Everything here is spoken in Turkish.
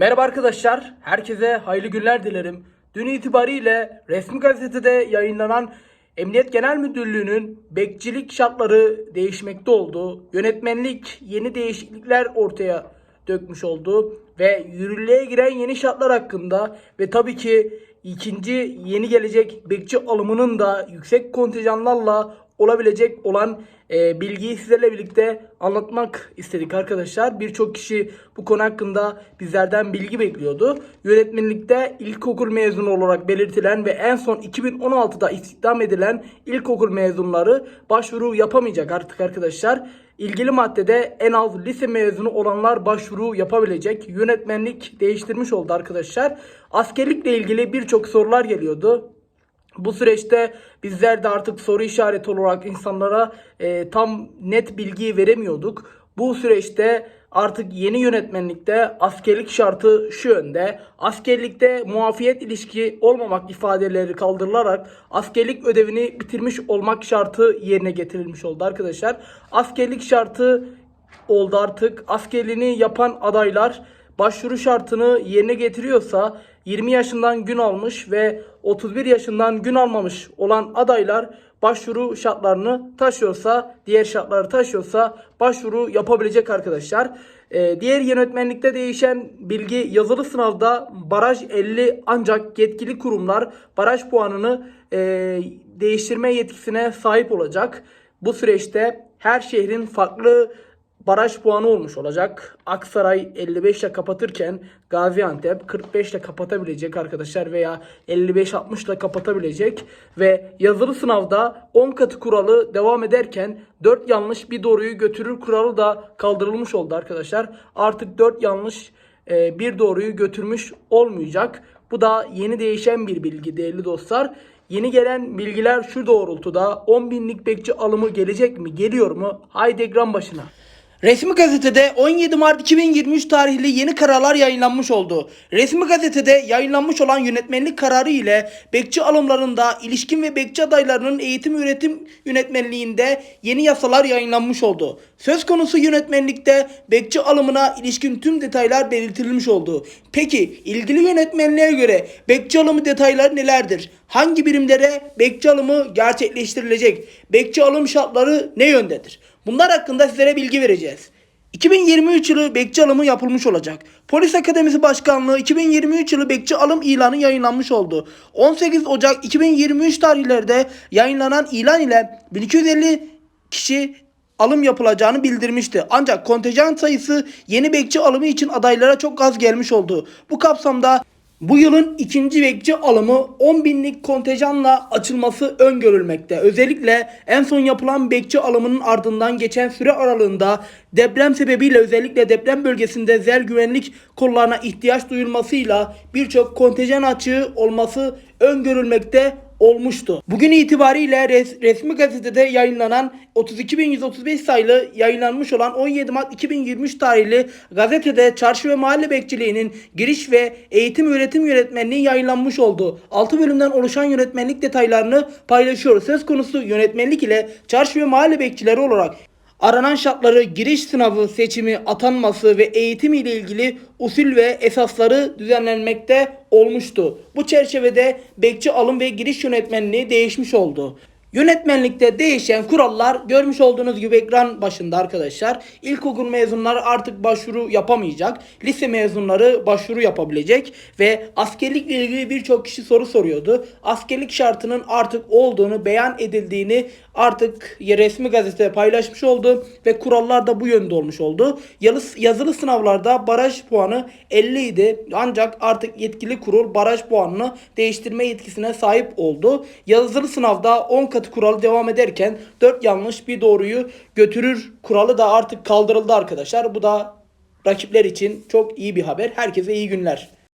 Merhaba arkadaşlar, herkese hayırlı günler dilerim. Dün itibariyle resmi gazetede yayınlanan Emniyet Genel Müdürlüğü'nün bekçilik şartları değişmekte oldu. Yönetmenlik yeni değişiklikler ortaya dökmüş oldu ve yürürlüğe giren yeni şartlar hakkında ve tabii ki ikinci yeni gelecek bekçi alımının da yüksek kontenjanlarla olabilecek olan e, bilgiyi sizlerle birlikte anlatmak istedik arkadaşlar. Birçok kişi bu konu hakkında bizlerden bilgi bekliyordu. Yönetmenlikte ilkokul mezunu olarak belirtilen ve en son 2016'da istihdam edilen ilkokul mezunları başvuru yapamayacak artık arkadaşlar. İlgili maddede en az lise mezunu olanlar başvuru yapabilecek. Yönetmenlik değiştirmiş oldu arkadaşlar. Askerlikle ilgili birçok sorular geliyordu. Bu süreçte bizler de artık soru işareti olarak insanlara e, tam net bilgi veremiyorduk. Bu süreçte artık yeni yönetmenlikte askerlik şartı şu yönde. Askerlikte muafiyet ilişki olmamak ifadeleri kaldırılarak askerlik ödevini bitirmiş olmak şartı yerine getirilmiş oldu arkadaşlar. Askerlik şartı oldu artık. Askerliğini yapan adaylar başvuru şartını yerine getiriyorsa 20 yaşından gün almış ve 31 yaşından gün almamış olan adaylar başvuru şartlarını taşıyorsa, diğer şartları taşıyorsa başvuru yapabilecek arkadaşlar. Ee, diğer yönetmenlikte değişen bilgi yazılı sınavda baraj 50 ancak yetkili kurumlar baraj puanını e, değiştirme yetkisine sahip olacak. Bu süreçte her şehrin farklı baraj puanı olmuş olacak. Aksaray 55 ile kapatırken Gaziantep 45 ile kapatabilecek arkadaşlar veya 55-60 ile kapatabilecek ve yazılı sınavda 10 katı kuralı devam ederken 4 yanlış bir doğruyu götürür kuralı da kaldırılmış oldu arkadaşlar. Artık 4 yanlış e, bir doğruyu götürmüş olmayacak. Bu da yeni değişen bir bilgi değerli dostlar. Yeni gelen bilgiler şu doğrultuda 10 binlik bekçi alımı gelecek mi? Geliyor mu? Haydi ekran başına. Resmi gazetede 17 Mart 2023 tarihli yeni kararlar yayınlanmış oldu. Resmi gazetede yayınlanmış olan yönetmenlik kararı ile bekçi alımlarında ilişkin ve bekçi adaylarının eğitim yönetim yönetmenliğinde yeni yasalar yayınlanmış oldu. Söz konusu yönetmenlikte bekçi alımına ilişkin tüm detaylar belirtilmiş oldu. Peki ilgili yönetmenliğe göre bekçi alımı detayları nelerdir? Hangi birimlere bekçi alımı gerçekleştirilecek? Bekçi alım şartları ne yöndedir? Bunlar hakkında sizlere bilgi vereceğiz. 2023 yılı bekçi alımı yapılmış olacak. Polis Akademisi Başkanlığı 2023 yılı bekçi alım ilanı yayınlanmış oldu. 18 Ocak 2023 tarihlerde yayınlanan ilan ile 1250 kişi alım yapılacağını bildirmişti. Ancak kontenjan sayısı yeni bekçi alımı için adaylara çok az gelmiş oldu. Bu kapsamda bu yılın ikinci bekçi alımı 10 binlik kontenjanla açılması öngörülmekte. Özellikle en son yapılan bekçi alımının ardından geçen süre aralığında deprem sebebiyle özellikle deprem bölgesinde zel güvenlik kollarına ihtiyaç duyulmasıyla birçok kontenjan açığı olması öngörülmekte olmuştu. Bugün itibariyle res- resmi gazetede yayınlanan 32.135 sayılı yayınlanmış olan 17 Mart 2023 tarihli gazetede çarşı ve mahalle bekçiliğinin giriş ve eğitim öğretim yönetmenliği yayınlanmış oldu. 6 bölümden oluşan yönetmenlik detaylarını paylaşıyoruz. Söz konusu yönetmenlik ile çarşı ve mahalle bekçileri olarak Aranan şartları giriş sınavı seçimi atanması ve eğitim ile ilgili usul ve esasları düzenlenmekte olmuştu. Bu çerçevede bekçi alım ve giriş yönetmenliği değişmiş oldu. Yönetmenlikte değişen kurallar görmüş olduğunuz gibi ekran başında arkadaşlar. İlkokul mezunları artık başvuru yapamayacak. Lise mezunları başvuru yapabilecek ve askerlikle ilgili birçok kişi soru soruyordu. Askerlik şartının artık olduğunu beyan edildiğini artık resmi gazetede paylaşmış oldu ve kurallar da bu yönde olmuş oldu. Yazılı sınavlarda baraj puanı 50 idi ancak artık yetkili kurul baraj puanını değiştirme yetkisine sahip oldu. Yazılı sınavda 10 katı kuralı devam ederken 4 yanlış bir doğruyu götürür kuralı da artık kaldırıldı arkadaşlar. Bu da rakipler için çok iyi bir haber. Herkese iyi günler.